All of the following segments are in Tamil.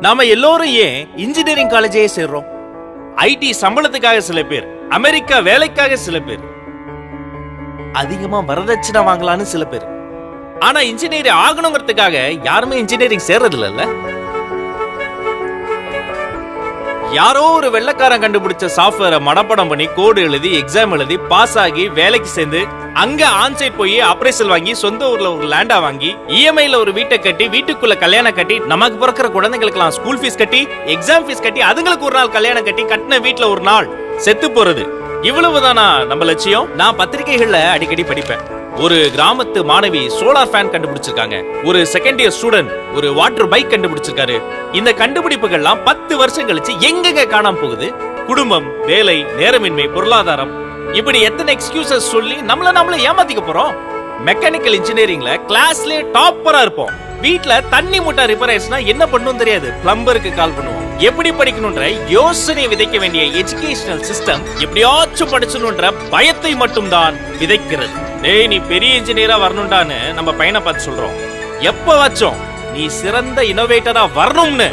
நாம எல்லோரும் ஏன் இன்ஜினியரிங் காலேஜே சேர்றோம்? ஐடி சம்பளத்துக்காக சில பேர் அமெரிக்கா வேலைக்காக சில பேர். அதிகமா வரதட்சணை வாங்கலாம்னு சில பேர். ஆனா இன்ஜினியர் ஆகணுங்கிறதுக்காக யாருமே இன்ஜினியரிங் சேர்றது இல்லைல்ல யாரோ ஒரு வெள்ளைக்காரன் கண்டுபிடிச்ச சாஃப்ட்வேரை மனப்படம் பண்ணி கோடு எழுதி எக்ஸாம் எழுதி பாஸ் ஆகி வேலைக்கு சேர்ந்து அங்க ஆன்சைட் போய் அப்ரைசல் வாங்கி சொந்த ஊர்ல ஒரு லேண்டா வாங்கி இஎம்ஐல ஒரு வீட்டை கட்டி வீட்டுக்குள்ள கல்யாணம் கட்டி நமக்கு பிறக்கிற குழந்தைங்களுக்கெல்லாம் ஸ்கூல் ஃபீஸ் கட்டி எக்ஸாம் ஃபீஸ் கட்டி அதுங்களுக்கு ஒரு நாள் கல்யாணம் கட்டி கட்டின வீட்டுல ஒரு நாள் செத்து போறது. இவ்வளவுதானா நம்ம லட்சியம்? நான் பத்திரிகைகள்ல அடிக்கடி படிப்பேன். ஒரு கிராமத்து மாணவி சோலார் ஃபேன் கண்டுபிடிச்சிருக்காங்க. ஒரு செகண்ட் இயர் ஸ்டூடெண்ட் ஒரு வாட்டர் பைக் கண்டுபிடிச்சிருக்காரு. இந்த கண்டுபிடிப்புகள்லாம் பத்து வருஷம் கழிச்சு எங்கெங்க காணாம போகுது? குடும்பம் வேலை நேரமின்மை பொருளாதாரம். இப்படி எத்தனை எக்ஸ்கியூசஸ் சொல்லி நம்மள நம்மள ஏமாத்திக்க போறோம்? மெக்கானிக்கல் இன்ஜினியரிங்ல கிளாஸ்லயே டாப்பரா இருப்போம். வீட்ல தண்ணி மூட்டை ரிப்பேர் ஆயிடுச்சுன்னா என்ன பண்ணும் தெரியாது. பிளம்பருக்கு கால் பண்ணுவோம். எப்படி படிக்கணும்ன்ற யோசனை விதைக்க வேண்டிய எஜுகேஷனல் சிஸ்டம் எப்படியாச்சும் படிச்சணும்ன்ற பயத்தை மட்டும்தான் விதைக்கிறது. டேய் நீ பெரிய இன்ஜினியரா வரணும்டான்னு நம்ம பையனை பார்த்து சொல்றோம் எப்ப வச்சோம் நீ சிறந்த இனோவேட்டரா வரணும்னு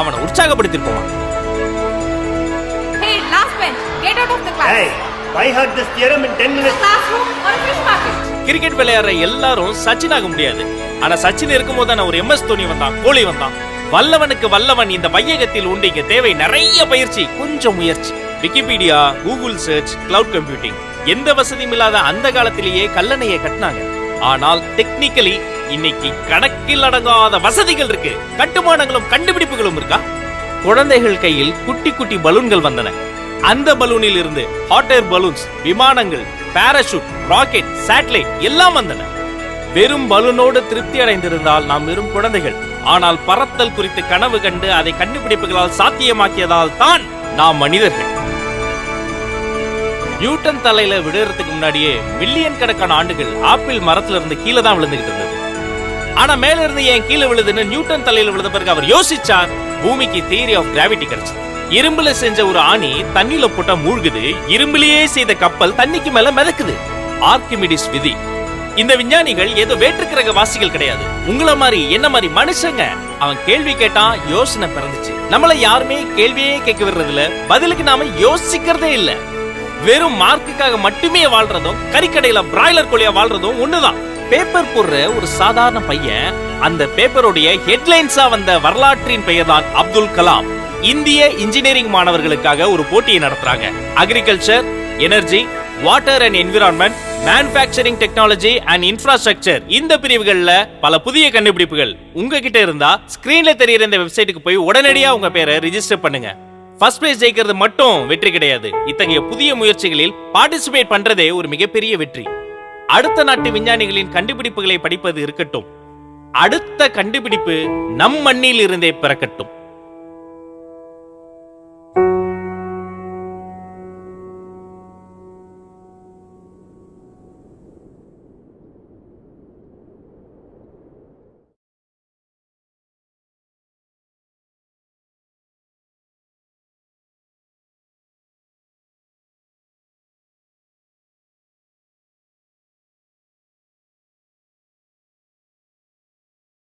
அவனை உற்சாகப்படுத்திருப்போம் Hey, last bench, get out of the class. Hey, by heart this theorem in 10 minutes. Classroom or a fish market. Cricket விளையாடுற எல்லாரும் சச்சின் ஆக முடியாது ஆனா சச்சின் இருக்கும்போது தானே ஒரு எம்எஸ் தோனி வந்தான் கோலி வந்தான் வல்லவனுக்கு வல்லவன் இந்த வையகத்தில் உண்டு இங்க தேவை நிறைய பயிற்சி கொஞ்சம் முயற்சி Wikipedia Google search cloud computing. எந்த வசதியும் இல்லாத அந்த காலத்திலேயே கல்லணையை கட்டினாங்க. ஆனால் டெக்னிக்கலி இன்னைக்கு கணக்கில் அடங்காத வசதிகள் இருக்கு. கட்டுமானங்களும் கண்டுபிடிப்புகளும் இருக்கா? குழந்தைகள் கையில் குட்டி குட்டி பலூன்கள் வந்தன. அந்த பலூனில் இருந்து ஹாட் ஏர் பலூன்ஸ் விமானங்கள் பாராசூட் ராக்கெட் சேட்டலைட் எல்லாம் வந்தன. வெறும் பலூனோடு திருப்தி அடைந்திருந்தால் நாம் வெறும் குழந்தைகள். ஆனால் பறத்தல் குறித்து கனவு கண்டு அதை கண்டுபிடிப்புகளால் சாத்தியமாக்கியதால் தான் நாம் மனிதர்கள். நியூட்டன் தலையில விடுறதுக்கு முன்னாடியே மில்லியன் கணக்கான ஆண்டுகள் ஆப்பிள் மரத்துல இருந்து கீழே தான் விழுந்துகிட்டு இருந்தது. ஆனா மேல இருந்து ஏன் கீழே விழுதுன்னு நியூட்டன் தலையில விழுந்த பிறகு அவர் யோசிச்சார் பூமிக்கு தியரி ஆஃப் கிராவிட்டி கிடைச்சது. இரும்புல செஞ்ச ஒரு ஆணி தண்ணியில போட்டா மூழ்குது இரும்புலயே செய்த கப்பல் தண்ணிக்கு மேல மிதக்குது. ஆர்கிமிடிஸ் விதி. இந்த விஞ்ஞானிகள் ஏதோ வேற்றுக்கிரக வாசிகள் கிடையாது. உங்கள மாதிரி என்ன மாதிரி மனுஷங்க? அவன் கேள்வி கேட்டான் யோசனை பிறந்துச்சு. நம்மள யாருமே கேள்வியே கேட்க விடுறதுல பதிலுக்கு நாம யோசிக்கிறதே இல்ல. வெறும் மார்க்குக்காக மட்டுமே வாழ்றதும் கறிக்கடையில பிராய்லர் கோழியா வாழ்றதும் ஒண்ணுதான். பேப்பர் போடுற ஒரு சாதாரண பையன் அந்த பேப்பருடைய ஹெட்லைன்ஸா வந்த வரலாற்றின் பெயர் தான் அப்துல் கலாம். இந்திய இன்ஜினியரிங் மாணவர்களுக்காக ஒரு போட்டியை நடத்துறாங்க. Agriculture energy water and environment manufacturing technology and infrastructure இந்த பிரிவுகள்ல பல புதிய கண்டுபிடிப்புகள் உங்ககிட்ட இருந்தா ஸ்கிரீன்ல தெரியுற இந்த வெப்சைட்டுக்கு போய் உடனடியா உங்க பேரை ரிஜிஸ்டர் பண்ணுங்க. ஃபர்ஸ்ட் பிரைஸ் ஜெயிக்கிறது மட்டும் வெற்றி கிடையாது. இத்தகைய புதிய முயற்சிகளில் பார்ட்டிசிபேட் பண்றதே ஒரு மிகப்பெரிய வெற்றி. அடுத்த நாட்டு விஞ்ஞானிகளின் கண்டுபிடிப்புகளை படிப்பது இருக்கட்டும். அடுத்த கண்டுபிடிப்பு நம் மண்ணில் இருந்தே பிறக்கட்டும்.